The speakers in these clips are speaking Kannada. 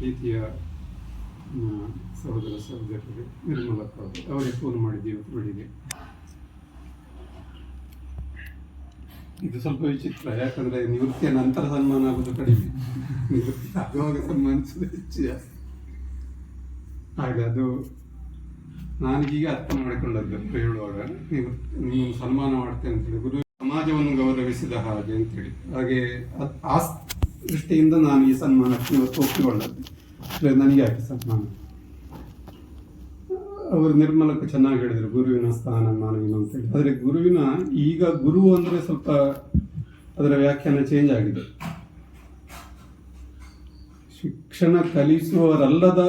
ಪ್ರೀತಿಯ ಸಹೋದರ ಸಹೋದರರು ನಿರ್ಮಲಪ್ಪ ಅವರೇ ಫೋನ್ ಮಾಡಿದ್ದೀವಿ ಇವತ್ತು ಇದು ಸ್ವಲ್ಪ ವಿಚಿತ್ರ, ಯಾಕಂದ್ರೆ ನಿವೃತ್ತಿಯ ನಂತರ ಸನ್ಮಾನ ಆಗೋದು ಕಡಿಮೆ. ನಿವೃತ್ತಿ ಆಗುವಾಗ ಸನ್ಮಾನಿಸೋದು ಹೆಚ್ಚು ಜಾಸ್ತಿ. ಹಾಗೆ ಅದು ನಾನೀಗ ಅರ್ಥ ಮಾಡಿಕೊಂಡದ್ದು ಹೇಳುವಾಗ ನೀವು ನೀವು ಸನ್ಮಾನ ಮಾಡ್ತೇನೆ ಅಂತೇಳಿ ಗುರು ಸಮಾಜವನ್ನು ಗೌರವಿಸಿದ ಹಾಗೆ ಅಂತೇಳಿ ಹಾಗೆ ಅದ್- ಆ ದೃಷ್ಟಿಯಿಂದ ನಾನು ಈ ಸನ್ಮಾನಕ್ಕೆ ಇವತ್ತು ಅಂದರೆ ನನಗೆ ಯಾಕೆ ಸನ್ಮಾನ? ಅವರು ನಿರ್ಮಲಕ್ಕೆ ಚೆನ್ನಾಗಿ ಹೇಳಿದರು, ಗುರುವಿನ ಸ್ಥಾನ ಮಾನವಿನ ಅಂತೇಳಿ ಆದರೆ ಗುರುವಿನ ಈಗ ಗುರು ಅಂದರೆ ಸ್ವಲ್ಪ ಅದರ ವ್ಯಾಖ್ಯಾನ ಚೇಂಜ್ ಆಗಿದೆ. ಶಿಕ್ಷಣ ಕಲಿಸುವವರಲ್ಲದ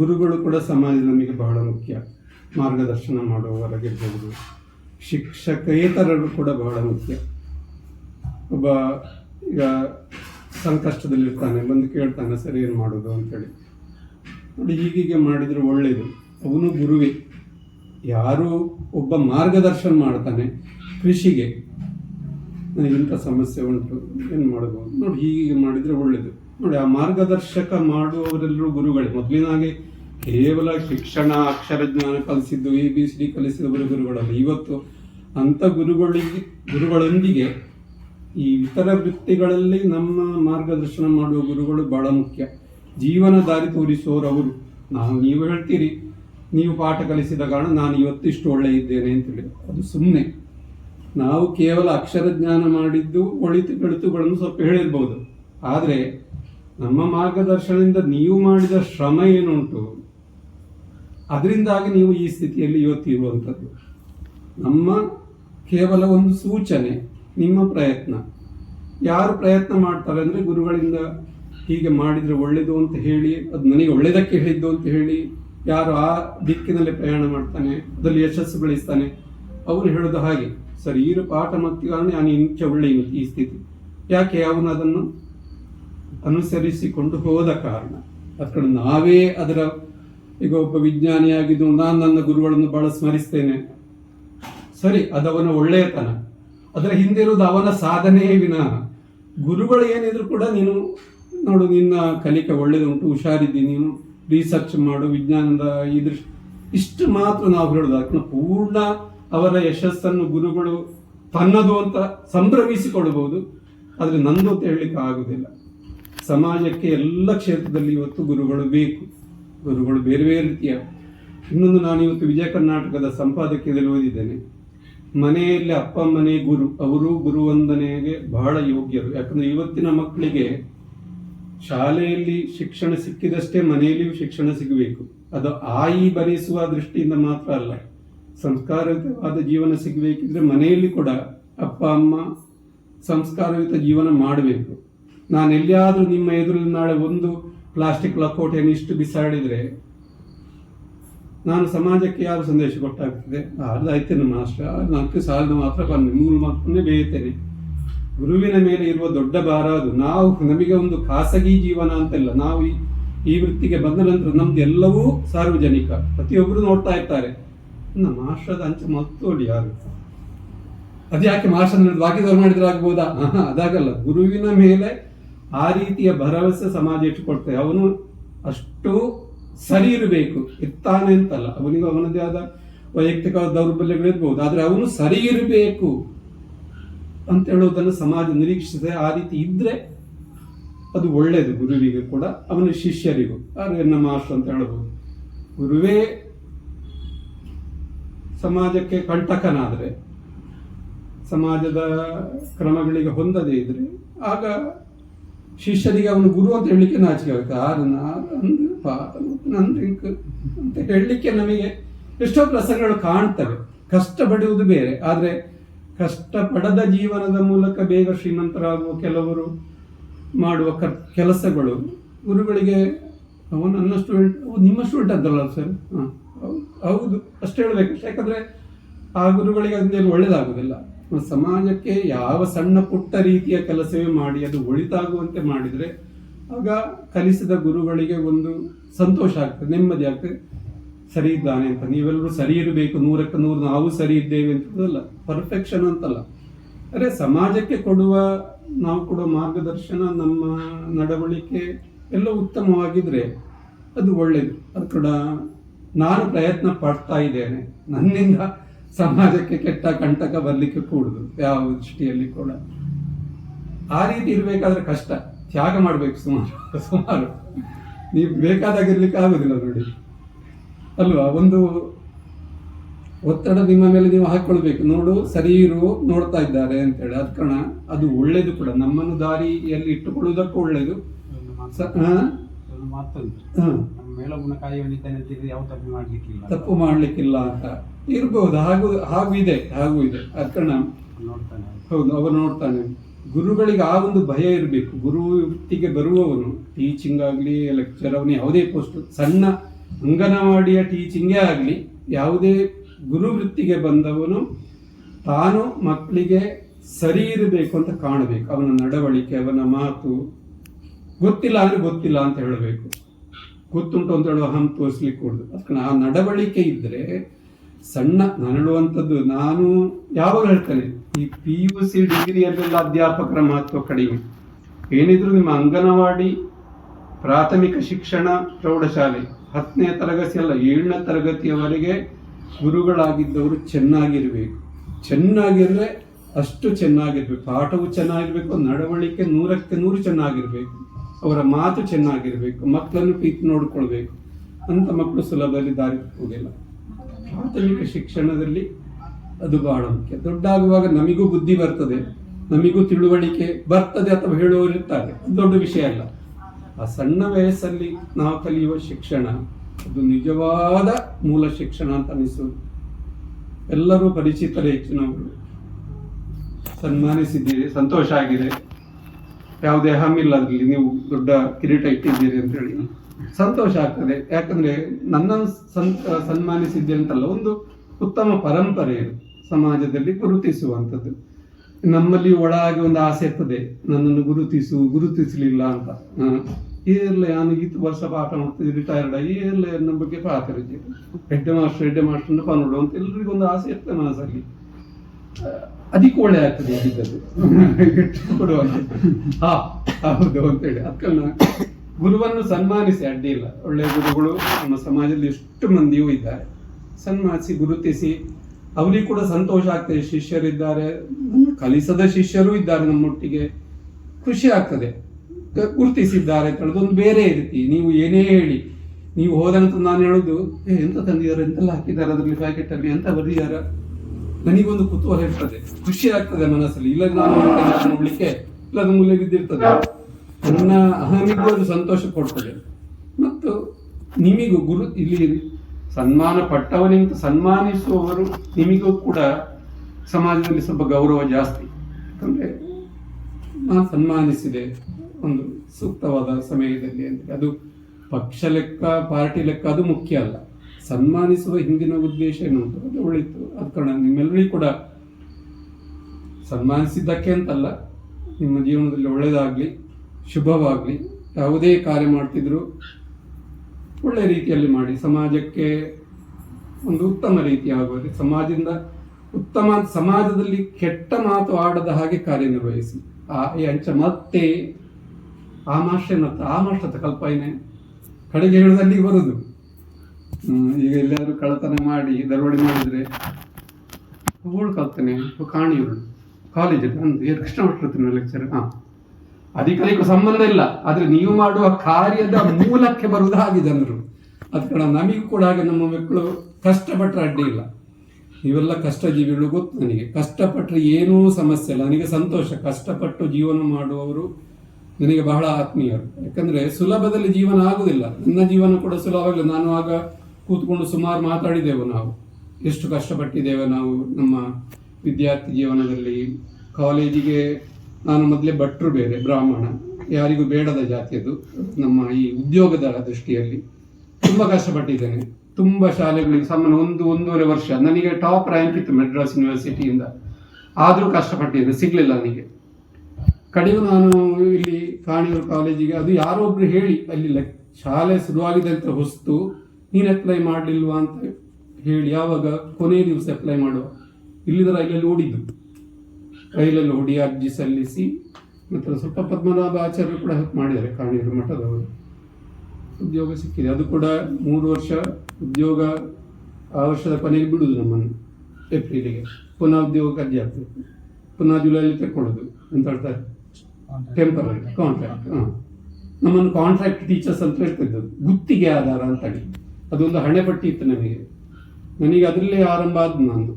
ಗುರುಗಳು ಕೂಡ ಸಮಾಜ ನಮಗೆ ಬಹಳ ಮುಖ್ಯ. ಮಾರ್ಗದರ್ಶನ ಮಾಡುವವರಾಗಿರ್ಬೋದು ಶಿಕ್ಷಕೇತರರು ಕೂಡ ಬಹಳ ಮುಖ್ಯ. ಒಬ್ಬ ಈಗ ಸಂಕಷ್ಟದಲ್ಲಿರ್ತಾನೆ, ಬಂದು ಕೇಳ್ತಾನೆ, ಸರಿ, ಏನು ಮಾಡೋದು? ಅಂತೇಳಿ. ನೋಡಿ, ಹೀಗೀಗೆ ಮಾಡಿದರೆ ಒಳ್ಳೆಯದು ಅವನು ಗುರುವೇ. ಯಾರು ಒಬ್ಬ ಮಾರ್ಗದರ್ಶನ ಮಾಡ್ತಾನೆ ಕೃಷಿಗೆ. ನನಗೆ ಇಂಥ ಸಮಸ್ಯೆ ಉಂಟು, ಏನು ಮಾಡೋದು? ನೋಡಿ ಹೀಗೆ ಮಾಡಿದರೆ ಒಳ್ಳೆಯದು ನೋಡಿ, ಆ ಮಾರ್ಗದರ್ಶಕ ಮಾಡುವವರೆಲ್ಲರೂ ಗುರುಗಳೇ. ಮೊದಲಿನ ಹಾಗೆ ಕೇವಲ ಶಿಕ್ಷಣ ಅಕ್ಷರ ಜ್ಞಾನ ಕಲಿಸಿದ್ದು ಎ ಬಿ ಸಿ ಡಿ ಕಲಿಸಿದವರು ಗುರುಗಳಲ್ಲ. ಇವತ್ತು ಅಂಥ ಗುರುಗಳಿಗೆ, ಗುರುಗಳೊಂದಿಗೆ ಈ ಇತರ ವೃತ್ತಿಗಳಲ್ಲಿ ನಮ್ಮ ಮಾರ್ಗದರ್ಶನ ಮಾಡುವ ಗುರುಗಳು ಬಹಳ ಮುಖ್ಯ. ಜೀವನ ದಾರಿ ತೋರಿಸುವವರು ಅವರು. ನಾವು ನೀವು ಹೇಳ್ತೀರಿ, ನೀವು ಪಾಠ ಕಲಿಸಿದ ಕಾರಣ ನಾನು ಇವತ್ತಿಷ್ಟು ಒಳ್ಳೆ ಇದ್ದೇನೆ ಅಂತೇಳಿ. ಅದು ಸುಮ್ಮನೆ ನಾವು ಕೇವಲ ಅಕ್ಷರ ಜ್ಞಾನ ಮಾಡಿದ್ದು, ಒಳಿತು ಬೆಳತುಗಳನ್ನು ಸ್ವಲ್ಪ ಹೇಳಿರ್ಬೋದು. ಆದರೆ ನಮ್ಮ ಮಾರ್ಗದರ್ಶನದಿಂದ ನೀವು ಮಾಡಿದ ಶ್ರಮ ಏನುಂಟು? ಅದರಿಂದಾಗಿ ನೀವು ಈ ಸ್ಥಿತಿಯಲ್ಲಿ ಇವತ್ತು ಇರುವಂಥದ್ದು ನಮ್ಮ ಕೇವಲ ಒಂದು ಸೂಚನೆ. ನಿಮ್ಮ ಪ್ರಯತ್ನ. ಯಾರು ಪ್ರಯತ್ನ ಮಾಡ್ತಾರೆ ಅಂದರೆ ಗುರುಗಳಿಂದ ಹೀಗೆ ಮಾಡಿದರೆ ಒಳ್ಳೆಯದು ಅಂತ ಹೇಳಿ, ಅದು ನನಗೆ ಒಳ್ಳೆಯದಕ್ಕೆ ಹೇಳಿದ್ದು ಅಂತ ಹೇಳಿ, ಯಾರು ಆ ದಿಕ್ಕಿನಲ್ಲಿ ಪ್ರಯಾಣ ಮಾಡ್ತಾನೆ, ಅದರಲ್ಲಿ ಯಶಸ್ಸು ಗಳಿಸ್ತಾನೆ ಅವನು ಹೇಳೋದು ಹಾಗೆ. ಸರಿ ಈರು ಪಾಠ ಮತ್ತು ಕಾರಣ ನಾನು ಇಂಚ ಒಳ್ಳೆಯ ಈ ಸ್ಥಿತಿ. ಯಾಕೆ ಅವನು ಅದನ್ನು ಅನುಸರಿಸಿಕೊಂಡು ಹೋದ ಕಾರಣ? ಅದಕ್ಕೆ ನಾವೇ ಅದರ, ಈಗ ಒಬ್ಬ ವಿಜ್ಞಾನಿಯಾಗಿದ್ದು, ನಾನು ನನ್ನ ಗುರುಗಳನ್ನು ಬಹಳ ಸ್ಮರಿಸ್ತೇನೆ. ಸರಿ ಅದವನ ಒಳ್ಳೆಯತನ. ಅದರ ಹಿಂದೆ ಇರುವುದು ಅವನ ಸಾಧನೆಯೇ ವಿನ. ಗುರುಗಳು ಏನಿದ್ರು ಕೂಡ ನೀನು ನೋಡು, ನಿನ್ನ ಕಲಿಕೆ ಒಳ್ಳೇದುಂಟು, ಹುಷಾರಿದ್ದಿ, ನೀನು ರಿಸರ್ಚ್ ಮಾಡು, ವಿಜ್ಞಾನದ ದೃಷ್ಟಿ, ಇಷ್ಟು ಮಾತ್ರ ನಾವು ಹೇಳೋದು ಅದಕ್ಕೆ ಪೂರ್ಣ ಅವರ ಯಶಸ್ಸನ್ನು ಗುರುಗಳು ತನ್ನದು ಅಂತ ಸಂಭ್ರಮಿಸಿಕೊಳ್ಬಹುದು ಆದರೆ ನಂದು ಅಂತ ಹೇಳಲಿಕ್ಕೆ ಆಗುವುದಿಲ್ಲ. ಸಮಾಜಕ್ಕೆ ಎಲ್ಲ ಕ್ಷೇತ್ರದಲ್ಲಿ ಇವತ್ತು ಗುರುಗಳು ಬೇಕು. ಗುರುಗಳು ಬೇರೆ ಬೇರೆ ರೀತಿಯ. ಇನ್ನೊಂದು ನಾನು ಇವತ್ತು ವಿಜಯ ಕರ್ನಾಟಕದ ಸಂಪಾದಕೀಯದಲ್ಲಿ ಓದಿದ್ದೇನೆ. ಮನೆಯಲ್ಲಿ ಅಪ್ಪ, ಮನೆ ಗುರು, ಅವರು ಗುರುವಂದನೆಗೆ ಬಹಳ ಯೋಗ್ಯರು. ಯಾಕಂದ್ರೆ ಇವತ್ತಿನ ಮಕ್ಕಳಿಗೆ ಶಾಲೆಯಲ್ಲಿ ಶಿಕ್ಷಣ ಸಿಕ್ಕಿದಷ್ಟೇ ಮನೆಯಲ್ಲಿಯೂ ಶಿಕ್ಷಣ ಸಿಗಬೇಕು. ಅದು ಆಯಿ ಬರೆಸುವ ದೃಷ್ಟಿಯಿಂದ ಮಾತ್ರ ಅಲ್ಲ. ಸಂಸ್ಕಾರಯುತವಾದ ಜೀವನ ಸಿಗಬೇಕಿದ್ರೆ ಮನೆಯಲ್ಲಿ ಕೂಡ ಅಪ್ಪ, ಅಮ್ಮ ಸಂಸ್ಕಾರಯುತ ಜೀವನ ಮಾಡಬೇಕು. ನಾನು ಎಲ್ಲಿಯಾದರೂ ನಿಮ್ಮ ಎದುರಲ್ಲಿ ನಾಳೆ ಒಂದು ಪ್ಲಾಸ್ಟಿಕ್ ಲಕೋಟೆಯನ್ನು ಇಷ್ಟು ಬಿಸಾಡಿದ್ರೆ ನಾನು ಸಮಾಜಕ್ಕೆ ಯಾವ ಸಂದೇಶ ಕೊಟ್ಟಾಗ್ತದೆ? ಅರ್ಧ ಆಯ್ತೇನೆ ಮಾಸ್ಟರ್ ನಾಲ್ಕು ಸಾಲದ ಮಾತ್ರ ಬನ್ನಿ. ಮೂರು ಮಾತ್ರನೇ ಬೇಯುತ್ತೇನೆ. ಗುರುವಿನ ಮೇಲೆ ಇರುವ ದೊಡ್ಡ ಭಾರ ಅದು. ನಾವು ನಮಗೆ ಒಂದು ಖಾಸಗಿ ಜೀವನ ಅಂತೆಲ್ಲ. ನಾವು ಈ ಈ ವೃತ್ತಿಗೆ ಬಂದ ನಂತರ ನಮ್ದು ಎಲ್ಲವೂ ಸಾರ್ವಜನಿಕ. ಪ್ರತಿಯೊಬ್ಬರು ನೋಡ್ತಾ ಇರ್ತಾರೆ. ನಮ್ಮ ಮಾಸ್ಟರ್ದ ಅಂಚ ಮತ್ತೋಡಿ ಯಾರು? ಅದ್ಯಾಕೆ ಮಾಸ್ಟರ್ ಬಾಕಿದವ್ರು ಮಾಡಿದ್ರೆ ಆಗ್ಬೋದಾ? ಅದಾಗಲ್ಲ. ಗುರುವಿನ ಮೇಲೆ ಆ ರೀತಿಯ ಭರವಸೆ ಸಮಾಜ ಇಟ್ಟುಕೊಡ್ತೇವೆ. ಅವನು ಅಷ್ಟು ಸರಿ ಇರಬೇಕು. ಇರ್ತಾನೆ ಅಂತಲ್ಲ. ಅವನಿಗೂ ಅವನದೇ ಆದ ವೈಯಕ್ತಿಕ ದೌರ್ಬಲ್ಯಗಳಿರ್ಬೋದು ಆದರೆ ಅವನು ಸರಿ ಇರಬೇಕು ಅಂತ ಹೇಳೋದನ್ನು ಸಮಾಜ ನಿರೀಕ್ಷಿಸಿದೆ ಆ ರೀತಿ ಇದ್ರೆ ಅದು ಒಳ್ಳೆಯದು ಗುರುವಿಗೆ ಕೂಡ ಅವನ ಶಿಷ್ಯರಿಗೂ. ಆದರೆ ನಮ್ಮ ಮಾಸ್ಟರ್ ಅಂತ ಹೇಳ್ಬೋದು. ಗುರುವೇ ಸಮಾಜಕ್ಕೆ ಕಂಟಕನಾದರೆ, ಸಮಾಜದ ಕ್ರಮಗಳಿಗೆ ಹೊಂದದೇ ಇದ್ರೆ, ಆಗ ಶಿಷ್ಯರಿಗೆ ಅವನು ಗುರು ಅಂತ ಹೇಳಲಿಕ್ಕೆ ನಾಚಿಕೆ ಆಗುತ್ತೆ. ಆರು ನಂದು ಅಂತ ಹೇಳಲಿಕ್ಕೆ ನಮಗೆ ಎಷ್ಟೋ ಪ್ರಸಂಗಗಳು ಕಾಣ್ತವೆ. ಕಷ್ಟಪಡುವುದು ಬೇರೆ. ಆದರೆ ಕಷ್ಟಪಡದ ಜೀವನದ ಮೂಲಕ ಬೇಗ ಶ್ರೀಮಂತರಾಗುವ ಕೆಲವರು ಮಾಡುವ ಕ, ಕೆಲಸಗಳು, ಗುರುಗಳಿಗೆ ಅವನು ನನ್ನ ಸ್ಟೂಡೆಂಟ್ ನಿಮ್ಮ ಸ್ಟೂಡೆಂಟ್ ಅದಲ್ಲ ಸರ್? ಹಾಂ ಹೌದು. ಅಷ್ಟು ಹೇಳಬೇಕು. ಯಾಕಂದರೆ ಆ ಗುರುಗಳಿಗೆ ಅದನ್ನೇನು ಒಳ್ಳೇದಾಗುವುದಿಲ್ಲ. ಸಮಾಜಕ್ಕೆ ಯಾವ ಸಣ್ಣ ಪುಟ್ಟ ರೀತಿಯ ಕೆಲಸವೇ ಮಾಡಿ ಅದು ಒಳಿತಾಗುವಂತೆ ಮಾಡಿದರೆ ಆಗ ಕಲಿಸಿದ ಗುರುಗಳಿಗೆ ಒಂದು ಸಂತೋಷ ಆಗ್ತದೆ, ನೆಮ್ಮದಿ ಆಗ್ತದೆ. ಸರಿ ಇದ್ದಾನೆ ಅಂತ, ನೀವೆಲ್ಲರೂ ಸರಿ ಇರಬೇಕು, ನೂರಕ್ಕೆ ನೂರು ನಾವು ಸರಿ ಇದ್ದೇವೆ ಅಂತದಲ್ಲ ಪರ್ಫೆಕ್ಷನ್ ಅಂತಲ್ಲ. ಅರೆ ಸಮಾಜಕ್ಕೆ ಕೊಡುವ, ನಾವು ಕೊಡುವ ಮಾರ್ಗದರ್ಶನ ನಮ್ಮ ನಡವಳಿಕೆ ಎಲ್ಲ ಉತ್ತಮವಾಗಿದ್ರೆ ಅದು ಒಳ್ಳೆಯದು ಅದು ಕೂಡ ನಾನು ಪ್ರಯತ್ನ ಪಡ್ತಾ ಇದ್ದೇನೆ. ನನ್ನಿಂದ ಸಮಾಜಕ್ಕೆ ಕೆಟ್ಟ ಕಂಟಕ ಬರಲಿಕ್ಕೆ ಕೂಡುದು ಯಾವ ದೃಷ್ಟಿಯಲ್ಲಿ ಕೂಡ. ಆ ರೀತಿ ಇರಬೇಕಾದ್ರೆ ಕಷ್ಟ. ತ್ಯಾಗ ಮಾಡಬೇಕು ಸುಮಾರು ಸುಮಾರು. ನೀವು ಬೇಕಾದಾಗಿರ್ಲಿಕ್ಕೆ ಆಗೋದಿಲ್ಲ ನೋಡಿ. ಅಲ್ವಾ? ಒಂದು ಒತ್ತಡ ನಿಮ್ಮ ಮೇಲೆ ನೀವು ಹಾಕೊಳ್ಬೇಕು. ನೋಡು ಸರಿ ಇರು ನೋಡ್ತಾ ಇದ್ದಾರೆ ಅಂತೇಳಿ ಅದ್ ಕಾರಣ ಅದು ಒಳ್ಳೇದು ಕೂಡ. ನಮ್ಮನ್ನು ದಾರಿಯಲ್ಲಿ ಇಟ್ಟುಕೊಳ್ಳುವುದಕ್ಕೂ ಒಳ್ಳೇದು. ತಪ್ಪು ಮಾಡ್ಲಿಕ್ಕಿಲ್ಲ ಅಂತ. ಇರ್ಬಹುದು ಹಾಗೂ ಹಾಗೂ ಇದೆ ಹಾಗೂ ಇದೆ. ಅದ್ ಕಾರಣ ನೋಡ್ತಾನೆ. ಹೌದು ಅವನು ನೋಡ್ತಾನೆ. ಗುರುಗಳಿಗೆ ಆ ಒಂದು ಭಯ ಇರಬೇಕು. ಗುರು ವೃತ್ತಿಗೆ ಬರುವವನು. ಟೀಚಿಂಗ್ ಆಗಲಿ ಲೆಕ್ಚರ್ ಅವನು ಯಾವುದೇ ಪೋಸ್ಟ್ ಸಣ್ಣ ಅಂಗನವಾಡಿಯ ಟೀಚಿಂಗೇ ಆಗಲಿ ಯಾವುದೇ ಗುರು ವೃತ್ತಿಗೆ ಬಂದವನು ತಾನು ಮಕ್ಕಳಿಗೆ ಸರಿ ಇರಬೇಕು ಅಂತ ಕಾಣಬೇಕು. ಅವನ ನಡವಳಿಕೆ ಅವನ ಮಾತು. ಗೊತ್ತಿಲ್ಲ ಅಂದ್ರೆ ಗೊತ್ತಿಲ್ಲ ಅಂತ ಹೇಳಬೇಕು. ಗೊತ್ತುಂಟು ಅಂತ ಹೇಳುವ ಹಂ ತೋರಿಸ್ಲಿಕ್ಕೆ ಕೊಡುದು ಅದಕ್ಕೆ ಆ ನಡವಳಿಕೆ ಇದ್ರೆ ಸಣ್ಣ ನಾನು ಹೇಳುವಂಥದ್ದು ನಾನು ಯಾವಾಗ ಹೇಳ್ತೇನೆ? ಈ ಪಿ ಯು ಸಿ ಡಿಗ್ರಿಯಲ್ಲೆಲ್ಲ ಅಧ್ಯಾಪಕರ ಮಹತ್ವ ಕಡಿಮೆ. ಏನಿದ್ರು ನಿಮ್ಮ ಅಂಗನವಾಡಿ, ಪ್ರಾಥಮಿಕ ಶಿಕ್ಷಣ, ಪ್ರೌಢಶಾಲೆ, ಹತ್ತನೇ ತರಗತಿ ಅಲ್ಲ, ಏಳನೇ ತರಗತಿಯವರೆಗೆ ಗುರುಗಳಾಗಿದ್ದವರು ಚೆನ್ನಾಗಿರಬೇಕು. ಚೆನ್ನಾಗಿದ್ರೆ ಅಷ್ಟು ಚೆನ್ನಾಗಿರ್ಬೇಕು. ಪಾಠವು ಚೆನ್ನಾಗಿರ್ಬೇಕು, ನಡವಳಿಕೆ ನೂರಕ್ಕೆ ನೂರು ಚೆನ್ನಾಗಿರ್ಬೇಕು. ಅವರ ಮಾತು ಚೆನ್ನಾಗಿರಬೇಕು, ಮಕ್ಕಳನ್ನು ಪ್ರೀತಿ ನೋಡಿಕೊಳ್ಬೇಕು. ಅಂತ ಮಕ್ಕಳು ಸುಲಭದಲ್ಲಿ ದಾರಿ ಹೋಗಿಲ್ಲ ಪ್ರಾಥಮಿಕ ಶಿಕ್ಷಣದಲ್ಲಿ ಅದು ಬಹಳ ಮುಖ್ಯ. ದೊಡ್ಡಾಗುವಾಗ ನಮಿಗೂ ಬುದ್ಧಿ ಬರ್ತದೆ, ನಮಿಗೂ ತಿಳುವಳಿಕೆ ಬರ್ತದೆ ಅಥವಾ ಹೇಳುವವರು ಇರ್ತಾರೆ. ಅದು ದೊಡ್ಡ ವಿಷಯ ಅಲ್ಲ. ಆ ಸಣ್ಣ ವಯಸ್ಸಲ್ಲಿ ನಾವು ಕಲಿಯುವ ಶಿಕ್ಷಣ, ಅದು ನಿಜವಾದ ಮೂಲ ಶಿಕ್ಷಣ ಅಂತ ಅನಿಸುವುದು. ಎಲ್ಲರೂ ಪರಿಚಿತರೇ ಹೆಚ್ಚಿನವರು. ಸನ್ಮಾನಿಸಿದ್ದೀರಿ, ಸಂತೋಷ ಆಗಿದೆ. ಯಾವುದೇ ಹಮ್ಮಿಲ್ಲ ಅದರಲ್ಲಿ. ನೀವು ದೊಡ್ಡ ಕಿರೀಟ ಇಟ್ಟಿದ್ದೀರಿ ಅಂತ ಹೇಳಿ. ಸಂತೋಷ ಆಗ್ತದೆ. ಯಾಕಂದ್ರೆ ನನ್ನನ್ನು ಸನ್ ಸನ್ಮಾನಿಸಿದ್ದೆ ಅಂತಲ್ಲ ಒಂದು ಉತ್ತಮ ಪರಂಪರೆ ಸಮಾಜದಲ್ಲಿ ಗುರುತಿಸುವಂಥದ್ದು. ನಮ್ಮಲ್ಲಿ ಒಳಗೆ ಒಂದು ಆಸೆ ಇರ್ತದೆ. ನನ್ನನ್ನು ಗುರುತಿಸು ಗುರುತಿಸಲಿಲ್ಲ ಅಂತ. ಏರ್ಲೆ ನಾನು ಈತು ವರ್ಷ ಪಾಠ ಮಾಡ್ತಿದ್ದೆ ರಿಟೈರ್ಡ್ ಆಗಿ ಏರ್ಲ ನಮ್ಮ ಬಗ್ಗೆ ಪಾತ್ರ ಹೆಡ್ ಮಾಸ್ಟರ್ ಹೆಡ್ ಮಾಸ್ಟರ್ ಪನ್ನೋಡು ಅಂತ ಎಲ್ರಿಗೂ ಒಂದು ಆಸೆ ಇರ್ತದೆ ಮನಸ್ಸಲ್ಲಿ. ಅದಕ್ಕೆ ಒಳ್ಳೆ ಆಗ್ತದೆ ಹಾ ಹೌದು ಅಂತೇಳಿ. ಅದಕ್ಕನ್ನ ಗುರುವನ್ನು ಸನ್ಮಾನಿಸಿ ಅಡ್ಡಿ ಇಲ್ಲ ಒಳ್ಳೆಯ ಗುರುಗಳು ನಮ್ಮ ಸಮಾಜದಲ್ಲಿ ಎಷ್ಟು ಮಂದಿಯೂ ಇದ್ದಾರೆ. ಸನ್ಮಾನಿಸಿ ಗುರುತಿಸಿ ಅವರಿಗೆ ಕೂಡ ಸಂತೋಷ ಆಗ್ತದೆ. ಶಿಷ್ಯರಿದ್ದಾರೆ. ಕಲಿಸದ ಶಿಷ್ಯರು ಇದ್ದಾರೆ ನಮ್ಮೊಟ್ಟಿಗೆ. ಖುಷಿ ಆಗ್ತದೆ. ಗುರುತಿಸಿದ್ದಾರೆ ಅಂತ ಒಂದು ಬೇರೆ ರೀತಿ. ನೀವು ಏನೇ ಹೇಳಿ. ನೀವು ಹೋದಂತ ನಾನು ಹೇಳೋದು, ಏ, ಎಂತ ತಂದಿದ್ದಾರೆ? ಎಂತೆಲ್ಲ ಹಾಕಿದ್ದಾರೆ? ಅದರಲ್ಲಿ ಪ್ಯಾಕೆಟ್ ಅಲ್ಲಿ ಎಂತ ಬರೆದಿದ್ದಾರೆ? ನನಗೊಂದು ಕುತೂಹಲ ಇರ್ತದೆ. ಖುಷಿ ಆಗ್ತದೆ ಮನಸ್ಸಲ್ಲಿ. ಇಲ್ಲ, ನಾನು ನೋಡಲಿಕ್ಕೆ. ಇಲ್ಲ ಮೂಲೆ ಬಿದ್ದಿರ್ತದೆ. ನನ್ನ ಅಹಮಿಗೂ ಅದು ಸಂತೋಷ ಕೊಡ್ತದೆ. ಮತ್ತು ನಿಮಗೂ ಗುರು ಇಲ್ಲಿ ಸನ್ಮಾನ ಪಟ್ಟವನಿಂತ ಸನ್ಮಾನಿಸುವವರು ನಿಮಗೂ ಕೂಡ ಸಮಾಜದಲ್ಲಿ ಸ್ವಲ್ಪ ಗೌರವ ಜಾಸ್ತಿ. ಯಾಕಂದ್ರೆ ನಾನು ಸನ್ಮಾನಿಸಿದೆ ಒಂದು ಸೂಕ್ತವಾದ ಸಮಯದಲ್ಲಿ ಅಂತ ಅದು ಪಕ್ಷ ಲೆಕ್ಕ, ಪಾರ್ಟಿ ಲೆಕ್ಕ ಅದು ಮುಖ್ಯ ಅಲ್ಲ. ಸನ್ಮಾನಿಸುವ ಹಿಂದಿನ ಉದ್ದೇಶ ಏನು ಅಂತ ಅದು ಒಳಿತು. ಅದ ಕಾರಣ ನಿಮ್ಮೆಲ್ಲರಿಗೂ ಕೂಡ ಸನ್ಮಾನಿಸಿದ್ದಕ್ಕೆ ಅಂತಲ್ಲ, ನಿಮ್ಮ ಜೀವನದಲ್ಲಿ ಒಳ್ಳೆಯದಾಗಲಿ ಶುಭವಾಗಲಿ. ಯಾವುದೇ ಕಾರ್ಯ ಮಾಡ್ತಿದ್ರು ಒಳ್ಳೆ ರೀತಿಯಲ್ಲಿ ಮಾಡಿ. ಸಮಾಜಕ್ಕೆ ಒಂದು ಉತ್ತಮ ರೀತಿ ಸಮಾಜದಿಂದ ಉತ್ತಮ, ಸಮಾಜದಲ್ಲಿ ಕೆಟ್ಟ ಮಾತು ಆಡದ ಹಾಗೆ ಕಾರ್ಯನಿರ್ವಹಿಸಿ ಆ, ಈ ಅಂಚ ಮತ್ತೆ ಆ ಮಾಸ್ಟರ್ನತ್ತ ಆ ಮಾಸ್ಟರ್ ಕಲ್ಪನೆ ಕಡೆಗೆ ಹೇಳೋದಲ್ಲಿ ಬರುದು. ಈಗ ಎಲ್ಲಾದ್ರೂ ಕಳ್ಳತನ ಮಾಡಿ, ದರೋಡೆ ಮಾಡಿದ್ರೆ ಕಲ್ತಾನೆ. ಕಾಣಿಯವಳು ಕಾಲೇಜಲ್ಲಿ ಏನು ಕೃಷ್ಣ ಲೆಕ್ಚರ್ ಹಾ. ಅಧಿಕಾರಿಗೂ ಸಂಬಂಧ ಇಲ್ಲ. ಆದರೆ ನೀವು ಮಾಡುವ ಕಾರ್ಯದ ಮೂಲಕ್ಕೆ ಬರುವುದು ಹಾಗೆ ಜನರು ಕಾರಣ ನಮಗೂ ಕೂಡ ಹಾಗೆ ನಮ್ಮ ಮಕ್ಕಳು ಕಷ್ಟಪಟ್ಟರೆ ಅಡ್ಡಿ ಇಲ್ಲ. ನೀವೆಲ್ಲ ಕಷ್ಟಜೀವಿಗಳು ಗೊತ್ತು ನನಗೆ. ಕಷ್ಟಪಟ್ಟರೆ ಏನೂ ಸಮಸ್ಯೆ ಇಲ್ಲ. ನನಗೆ ಸಂತೋಷ. ಕಷ್ಟಪಟ್ಟು ಜೀವನ ಮಾಡುವವರು ನನಗೆ ಬಹಳ ಆತ್ಮೀಯರು. ಯಾಕಂದ್ರೆ ಸುಲಭದಲ್ಲಿ ಜೀವನ ಆಗುವುದಿಲ್ಲ. ನನ್ನ ಜೀವನ ಕೂಡ ಸುಲಭವಾಗಿಲ್ಲ ನಾನು ಆಗ ಕೂತ್ಕೊಂಡು ಸುಮಾರು ಮಾತಾಡಿದೆವು ನಾವು. ಎಷ್ಟು ಕಷ್ಟಪಟ್ಟಿದ್ದೇವೆ ನಾವು ನಮ್ಮ ವಿದ್ಯಾರ್ಥಿ ಜೀವನದಲ್ಲಿ. ಕಾಲೇಜಿಗೆ ನಾನು ಮೊದಲೇ ಭಟ್ರು ಬೇರೆ, ಬ್ರಾಹ್ಮಣ. ಯಾರಿಗೂ ಬೇಡದ ಜಾತಿಯದು. ನಮ್ಮ ಈ ಉದ್ಯೋಗದ ದೃಷ್ಟಿಯಲ್ಲಿ ತುಂಬ ಕಷ್ಟಪಟ್ಟಿದ್ದೇನೆ. ತುಂಬ ಶಾಲೆಗಳಿಗೆ ಸಾಮಾನ್ಯ ಒಂದು, ಒಂದೂವರೆ ವರ್ಷ. ನನಗೆ ಟಾಪ್ ರ್ಯಾಂಕ್ ಇತ್ತು ಮೆಡ್ರಾಸ್ ಯೂನಿವರ್ಸಿಟಿಯಿಂದ. ಆದರೂ ಕಷ್ಟಪಟ್ಟಿದ್ದೆ ಸಿಗ್ಲಿಲ್ಲ ನನಗೆ. ಕಡೆಯೂ ನಾನು ಇಲ್ಲಿ ಕಾಣಿಯೂರು ಕಾಲೇಜಿಗೆ, ಅದು ಯಾರೋ ಒಬ್ರು ಹೇಳಿ, ಅಲ್ಲಿ ಶಾಲೆ ಶುರುವಾಗಿದೆ ಅಂತ ಹೊಸ್ತು, ನೀನು ಅಪ್ಲೈ ಮಾಡಲಿಲ್ವಾ ಅಂತ ಹೇಳಿ, ಯಾವಾಗ ಕೊನೆಯ ದಿವಸ ಅಪ್ಲೈ ಮಾಡುವ ಇಲ್ಲಿದ ರೈಲಲ್ಲಿ ಓಡಿದ್ದು. ರೈಲಲ್ಲಿ ಹುಡಿ ಅರ್ಜಿ ಸಲ್ಲಿಸಿ ಮತ್ತು ಸ್ವಲ್ಪ ಪದ್ಮನಾಭ ಆಚಾರ್ಯರು ಕೂಡ ಹೆಲ್ಪ್ ಮಾಡಿದ್ದಾರೆ ಕಾಣಿರು ಮಠದವರು. ಉದ್ಯೋಗ ಸಿಕ್ಕಿದೆ. ಅದು ಕೂಡ ಮೂರು ವರ್ಷ ಉದ್ಯೋಗ ಆ ವರ್ಷದ ಕೊನೆಗೆ ಬಿಡುವುದು ನಮ್ಮನ್ನು ಏಪ್ರಿಲಿಗೆ. ಪುನಃ ಉದ್ಯೋಗಕ್ಕೆ ಅರ್ಜಿ ಹಾಕಬೇಕು. ಪುನಃ ಜುಲೈಲಿ ತೆಕ್ಕೊಳ್ಳೋದು. ಅಂತ ಹೇಳ್ತಾರೆ ಟೆಂಪರರಿ ಕಾಂಟ್ರಾಕ್ಟ್ ಹಾಂ. ನಮ್ಮನ್ನು ಕಾಂಟ್ರಾಕ್ಟ್ ಟೀಚರ್ಸ್ ಅಂತ ಹೇಳ್ತಿದ್ದು. ಗುತ್ತಿಗೆ ಆಧಾರ ಅಂತ ಹೇಳಿ ಅದೊಂದು ಹಣೆಪಟ್ಟಿ ಇತ್ತು ನಮಗೆ. ನನಗೆ ಅದರಲ್ಲೇ ಆರಂಭ ಆದ ನಾನು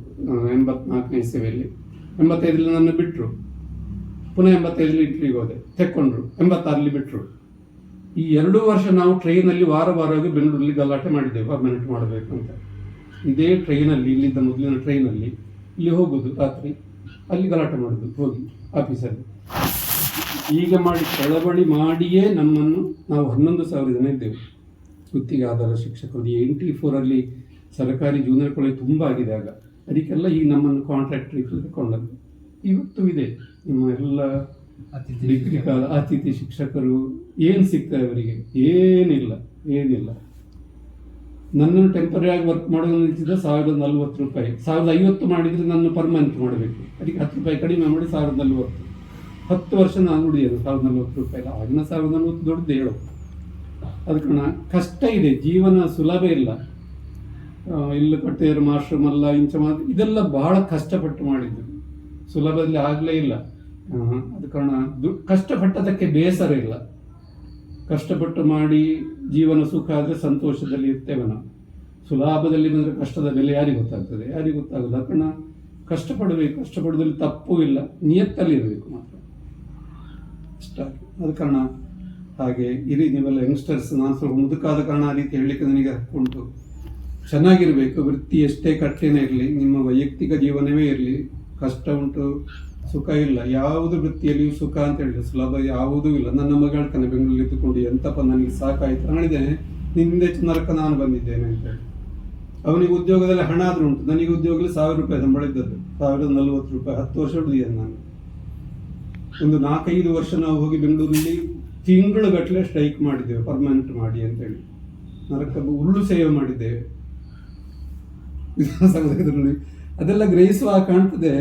ಎಂಬತ್ನಾಲ್ಕನೇ ಇಸವಿಯಲ್ಲಿ. ಎಂಬತ್ತೈದರಲ್ಲಿ ನನ್ನ ಬಿಟ್ಟರು ಪುನಃ ಎಂಬತ್ತೈದರಲ್ಲಿ ಇಟ್ಲಿಗೆ ಹೋದೆ. ತೆಕ್ಕೊಂಡ್ರು. ಎಂಬತ್ತಾರಲ್ಲಿ ಬಿಟ್ಟರು ಈ ಎರಡು ವರ್ಷ ನಾವು ಟ್ರೈನಲ್ಲಿ ವಾರ ವಾರವಾಗಿ ಬೆಂಗಳೂರಲ್ಲಿ ಗಲಾಟೆ ಮಾಡಿದ್ದೇವೆ. ಪರ್ಮನೆಂಟ್ ಮಾಡಬೇಕು ಅಂತ. ಇದೇ ಟ್ರೈನಲ್ಲಿ, ಇಲ್ಲಿದ್ದ ಮೊದಲಿನ ಟ್ರೈನಲ್ಲಿ ಇಲ್ಲಿ ಹೋಗೋದು ರಾತ್ರಿ. ಅಲ್ಲಿ ಗಲಾಟೆ ಮಾಡೋದು, ಹೋಗಿ ಆಫೀಸಲ್ಲಿ. ಈಗ ಮಾಡಿ ಚಳವಳಿ ಮಾಡಿಯೇ ನಮ್ಮನ್ನು ನಾವು ಹನ್ನೊಂದು ಸಾವಿರ ಜನ ಇದ್ದೇವೆ. ಗುತ್ತಿಗೆ ಆಧಾರ ಶಿಕ್ಷಕರು ಎಂಟಿ ಫೋರಲ್ಲಿ ಸರ್ಕಾರಿ ಜೂನಿಯರ್ ಕಾಲೇಜ್ ತುಂಬ ಆಗಿದೆ ಆಗ. ಅದಕ್ಕೆಲ್ಲ ಈಗ ನಮ್ಮನ್ನು ಕಾಂಟ್ರಾಕ್ಟ್ ತಗೊಂಡದ್ದು ಇವತ್ತು ಇದೆ. ನಿಮ್ಮ ಎಲ್ಲ ಅತಿಥಿ ಡಿಗ್ರಿ ಕಾಲ ಅತಿಥಿ ಶಿಕ್ಷಕರು ಏನು ಸಿಗ್ತಾರೆ ಅವರಿಗೆ? ಏನಿಲ್ಲ. ಏನಿಲ್ಲ. ನನ್ನನ್ನು ಟೆಂಪರರಿ ಆಗಿ ವರ್ಕ್ ಮಾಡೋದು ನಿಲ್ಸಿದ್ರೆ ಸಾವಿರದ ನಲ್ವತ್ತು ರೂಪಾಯಿ. ಸಾವಿರದ ಐವತ್ತು ಮಾಡಿದರೆ ನನ್ನ ಪರ್ಮನೆಂಟ್ ಮಾಡಬೇಕು. ಅದಕ್ಕೆ ಹತ್ತು ರೂಪಾಯಿ ಕಡಿಮೆ ಮಾಡಿ ಸಾವಿರದ ನಲ್ವತ್ತು. ಹತ್ತು ವರ್ಷ ನಾನು ದುಡಿಯೋದು ಸಾವಿರದ ನಲ್ವತ್ತು ರೂಪಾಯಿ. ಆಗಿನ ಸಾವಿರದ ನಲ್ವತ್ತು ದೊಡ್ಡದು ಹೇಳು ಅದಕ್ಕೆ ಕಷ್ಟ ಇದೆ. ಜೀವನ ಸುಲಭ ಇಲ್ಲ. ಇಲ್ಲಿ ಮಾಶ್ರೂಮ್ ಅಲ್ಲ ಇಂಚ ಮಾತು ಇದೆಲ್ಲ ಬಹಳ ಕಷ್ಟಪಟ್ಟು ಮಾಡಿದ್ದು ಸುಲಭದಲ್ಲಿ ಆಗಲೇ ಇಲ್ಲ. ಅದ ಕಾರಣ, ದು ಕಷ್ಟಪಟ್ಟದಕ್ಕೆ ಬೇಸರ ಇಲ್ಲ. ಕಷ್ಟಪಟ್ಟು ಮಾಡಿ ಜೀವನ ಸುಖ ಆದರೆ ಸಂತೋಷದಲ್ಲಿ ಇರ್ತೇವೆ ನಾವು. ಸುಲಭದಲ್ಲಿ ಬಂದರೆ ಕಷ್ಟದ ಬೆಲೆ ಯಾರಿಗೆ ಗೊತ್ತಾಗ್ತದೆ? ಯಾರಿಗೆ ಗೊತ್ತಾಗಲ್ಲ. ಕಾರಣ, ಕಷ್ಟಪಡಬೇಕು. ಕಷ್ಟಪಡೋದ್ರಲ್ಲಿ ತಪ್ಪು ಇಲ್ಲ. ನಿಯತ್ತಲ್ಲಿ ಇರಬೇಕು ಮಾತ್ರ. ಇಷ್ಟ ಅದ ಕಾರಣ, ಹಾಗೆ ಇರಿ ನೀವೆಲ್ಲ ಯಂಗ್ಸ್ಟರ್ಸ್ ನಾನು ಸ್ವಲ್ಪ ಮುದುಕಾದ ಕಾರಣ ಆ ರೀತಿ ಹೇಳಲಿಕ್ಕೆ ನನಗೆ ಹಕ್ಕುಂಟು ಚೆನ್ನಾಗಿರಬೇಕು, ವೃತ್ತಿ ಎಷ್ಟೇ ಕಠಿಣ ಇರಲಿ, ನಿಮ್ಮ ವೈಯಕ್ತಿಕ ಜೀವನವೇ ಇರಲಿ, ಕಷ್ಟ ಉಂಟು, ಸುಖ ಇಲ್ಲ, ಯಾವುದು ವೃತ್ತಿಯಲ್ಲಿಯೂ ಸುಖ ಅಂತ ಹೇಳಿದ್ರು ಸುಲಭ ಯಾವುದೂ ಇಲ್ಲ. ನನ್ನ ಮಗ ಹೇಳ್ತಾನೆ, ಬೆಂಗಳೂರಲ್ಲಿ ಇದ್ದುಕೊಂಡು ಎಂತಪ್ಪ ನನಗೆ ಸಾಕಾಯ್ತು ಕಾಣಿದ್ದೇನೆ ನಿನ್ನಿಂದೆ ನರಕ ನಾನು ಬಂದಿದ್ದೇನೆ ಅಂತೇಳಿ ಅವನಿಗೆ ಉದ್ಯೋಗದಲ್ಲಿ ಹಣ ಆದ್ರೂ ಉಂಟು. ನನಗೆ ಉದ್ಯೋಗದಲ್ಲಿ ಸಾವಿರ ರೂಪಾಯಿ ಸಂಬಳ ಇದ್ದದ್ದು ಸಾವಿರದ ನಲ್ವತ್ತು ರೂಪಾಯಿ, ಹತ್ತು ವರ್ಷ ಉಳಿದಿದ್ದೇನೆ ನಾನು. ಒಂದು ನಾಲ್ಕೈದು ವರ್ಷ ನಾವು ಹೋಗಿ ಬೆಂಗಳೂರಲ್ಲಿ ತಿಂಗಳು ಗಟ್ಟಲೆ ಸ್ಟ್ರೈಕ್ ಮಾಡಿದ್ದೇವೆ ಪರ್ಮನೆಂಟ್ ಮಾಡಿ ಅಂತೇಳಿ ನರಕ ಉರುಳು ಸೇವೆ ಮಾಡಿದ್ದೇವೆ. ಅದೆಲ್ಲ ಗ್ರಹಿಸುವ ಕಾಣ್ತದೆ.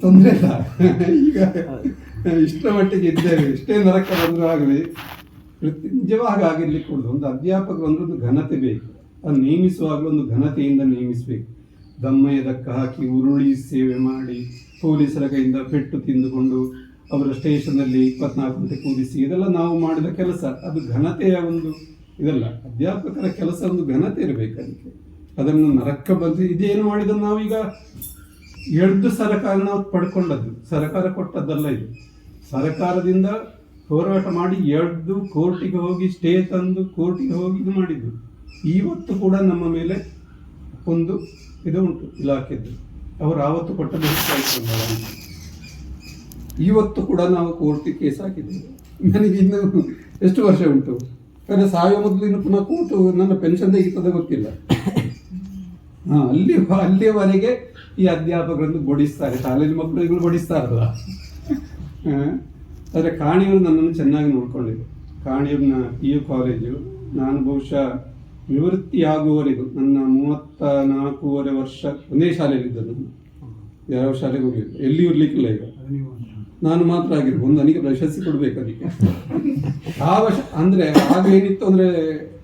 ತೊಂದರೆ ಇಲ್ಲ. ಈಗ ಇಷ್ಟರ ಮಟ್ಟಿಗೆ ಇದ್ದೇವೆ. ಎಷ್ಟೇ ನರಕ ಬಂದರೂ ಆಗಲಿ ಪ್ರತಿ ನಿಜವಾಗ ಆಗಿರ್ಲಿಕ್ಕೆ ಕೊಡುದು ಒಂದು ಅಧ್ಯಾಪಕರು ಅಂದ್ರೆ ಒಂದು ಘನತೆ ಬೇಕು. ಅದು ನೇಮಿಸುವಾಗಲೂ ಒಂದು ಘನತೆಯಿಂದ ನೇಮಿಸಬೇಕು. ದಮ್ಮಯದಕ್ಕ ಹಾಕಿ ಉರುಳಿ ಸೇವೆ ಮಾಡಿ ಪೊಲೀಸರ ಕೈಯಿಂದ ಪೆಟ್ಟು ತಿಂದುಕೊಂಡು ಅವರ ಸ್ಟೇಷನಲ್ಲಿ ಇಪ್ಪತ್ನಾಲ್ಕು ಗಂಟೆ ಕೂರಿಸಿ ಇದೆಲ್ಲ ನಾವು ಮಾಡಿದ ಕೆಲಸ. ಅದು ಘನತೆಯ ಒಂದು ಇದಲ್ಲ. ಅಧ್ಯಾಪಕರ ಕೆಲಸ ಒಂದು ಘನತೆ ಇರಬೇಕು ಅದನ್ನು ನರಕ ಬಂದು ಇದೇನು ಮಾಡಿದ ನಾವೀಗ? ಎರಡು ಸರಕಾರ ನಾವು ಪಡ್ಕೊಂಡದ್ದು. ಸರಕಾರ ಕೊಟ್ಟದ್ದಲ್ಲ ಇದು. ಸರಕಾರದಿಂದ ಹೋರಾಟ ಮಾಡಿ ಎರಡು ಕೋರ್ಟಿಗೆ ಹೋಗಿ ಸ್ಟೇ ತಂದು ಕೋರ್ಟಿಗೆ ಹೋಗಿ ಇದು ಮಾಡಿದ್ದು ಇವತ್ತು ಕೂಡ ನಮ್ಮ ಮೇಲೆ ಒಂದು ಇದು ಉಂಟು, ಇಲಾಖೆದ್ದು. ಅವರು ಆವತ್ತು ಹೆಚ್ಚಾಯಿತು ಇವತ್ತು ಕೂಡ ನಾವು ಕೋರ್ಟಿಗೆ ಕೇಸ್ ಹಾಕಿದ್ದೇವೆ. ನನಗೆ ಇನ್ನು ಎಷ್ಟು ವರ್ಷ ಉಂಟು? ಯಾಕಂದ್ರೆ ಮೊದಲು ಇನ್ನು ಪುನಃ ಕೂತು ನನ್ನ ಪೆನ್ಷನ್ ತೆಗಿತದೆ ಗೊತ್ತಿಲ್ಲ. ಹಾ, ಅಲ್ಲಿ ಅಲ್ಲಿಯವರೆಗೆ ಈ ಅಧ್ಯಾಪಕರನ್ನು ಬಡಿಸ್ತಾರೆ ಶಾಲೆಯಲ್ಲಿ ಮಕ್ಕಳುಗಳು ಬಡಿಸ್ತಾರಲ್ಲ ಆದರೆ ಕಾಣಿಯವರು ನನ್ನನ್ನು ಚೆನ್ನಾಗಿ ನೋಡ್ಕೊಂಡಿದ್ರು. ಕಾಣಿಯವ್ರನ್ನ ಪಿ ಯು ಕಾಲೇಜು ನಾನು ಬಹುಶಃ ನಿವೃತ್ತಿಯಾಗುವವರೆಗೂ, ನನ್ನ ಮೂವತ್ತ ನಾಲ್ಕೂವರೆ ವರ್ಷ ಒಂದೇ ಶಾಲೆಯಲ್ಲಿದ್ದ ನಾನು. ಯಾವ ಶಾಲೆಗೆ ಹೋಗಿಲ್ಲ ಎಲ್ಲಿ ಇರ್ಲಿಕ್ಕಿಲ್ಲ ಈಗ. ನಾನು ಮಾತ್ರ ಆಗಿರ್ಬೋದು. ನನಗೆ ಪ್ರಶಸ್ತಿ ಕೊಡಬೇಕು ಅದಕ್ಕೆ ಆ ವರ್ಷ, ಅಂದ್ರೆ ಆಗ ಏನಿತ್ತು ಅಂದ್ರೆ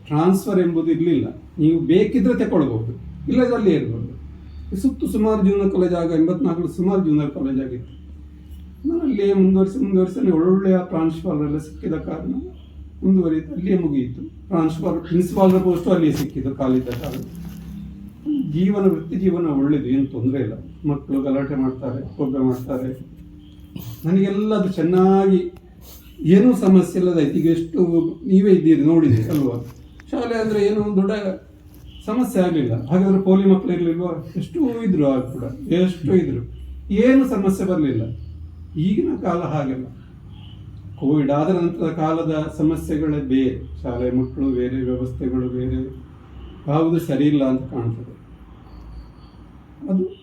ಟ್ರಾನ್ಸ್ಫರ್ ಎಂಬುದು ಇರಲಿಲ್ಲ. ನೀವು ಬೇಕಿದ್ರೆ ತಗೊಳ್ಬಹುದು ಇಲ್ಲ ಅಲ್ಲೇ ಇರ್ಬೋದು ಸುತ್ತು ಸುಮಾರು ಜೂನಿಯರ್ ಕಾಲೇಜ್ ಆಗ ಎಂಬತ್ನಾಲ್ಕು ಸುಮಾರು ಜೂನಿಯರ್ ಕಾಲೇಜ್ ಆಗಿತ್ತು. ನಾನು ಅಲ್ಲಿಯೇ ಮುಂದುವರಿಸಿ ಮುಂದುವರಿಸಿ ಒಳ್ಳೊಳ್ಳೆಯ ಪ್ರಾಂಶುಪಾಲರ್ ಎಲ್ಲ ಸಿಕ್ಕಿದ ಕಾರಣ ಮುಂದುವರಿಯಿತು ಅಲ್ಲಿಯೇ ಮುಗಿಯಿತು. ಪ್ರಾಂಶುಪಾಲ ಪ್ರಿನ್ಸಿಪಾಲರ ಪೋಸ್ಟು ಅಲ್ಲಿಯೇ ಸಿಕ್ಕಿದ್ದು ಕಾಲಿದ್ದ ಕಾರಣ. ಜೀವನ, ವೃತ್ತಿ ಜೀವನ ಒಳ್ಳೇದು, ಏನು ತೊಂದರೆ ಇಲ್ಲ. ಮಕ್ಕಳು ಗಲಾಟೆ ಮಾಡ್ತಾರೆ ಕೊಬ್ಬೆ ಮಾಡ್ತಾರೆ. ನನಗೆಲ್ಲ ಅದು ಚೆನ್ನಾಗಿ ಏನೂ ಸಮಸ್ಯೆ ಇಲ್ಲದಾಯ್ತು ಈಗ ಎಷ್ಟು ನೀವೇ ಇದ್ದೀರಿ, ನೋಡಿದ್ದೀರಿ ಅಲ್ವಾ? ಶಾಲೆ ಅಂದರೆ ಏನು ದೊಡ್ಡ ಸಮಸ್ಯೆ ಆಗಲಿಲ್ಲ. ಹಾಗಾದ್ರೆ ಪೋಲಿ ಮಕ್ಕಳು ಇರಲಿಲ್ವಾ? ಎಷ್ಟು ಇದ್ರು ಆಗ ಕೂಡ, ಎಷ್ಟು ಇದ್ರು. ಏನು ಸಮಸ್ಯೆ ಬರಲಿಲ್ಲ. ಈಗಿನ ಕಾಲ ಹಾಗಲ್ಲ. ಕೋವಿಡ್ ಆದ ನಂತರ ಕಾಲದ ಸಮಸ್ಯೆಗಳೇ ಬೇರೆ. ಶಾಲೆ ಮಕ್ಕಳು ಬೇರೆ, ವ್ಯವಸ್ಥೆಗಳು ಬೇರೆ. ಯಾವುದು ಸರಿ ಅಂತ ಕಾಣ್ತದೆ. ಅದು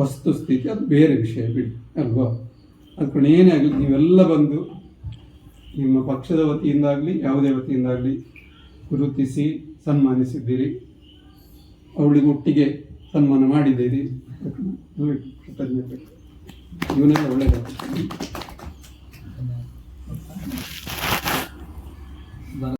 ವಸ್ತು ಸ್ಥಿತಿ, ಅದು ಬೇರೆ ವಿಷಯ, ಬಿಡಿ, ಅಲ್ವಾ? ಅದಕ್ಕೆ ಏನೇ ಆಗಲಿ, ನೀವೆಲ್ಲ ಬಂದು ನಿಮ್ಮ ಪಕ್ಷದ ವತಿಯಿಂದಾಗಲಿ, ಯಾವುದೇ ವತಿಯಿಂದಾಗಲಿ ಗುರುತಿಸಿ ಸನ್ಮಾನಿಸಿದ್ದೀರಿ. ಅವಳಿಗೊಟ್ಟಿಗೆ ಸನ್ಮಾನ ಮಾಡಿದ್ದೀರಿ. ಕೃತಜ್ಞತೆ. ಇವನೆಲ್ಲ ಒಳ್ಳೆಯದಾಗ್ತದೆ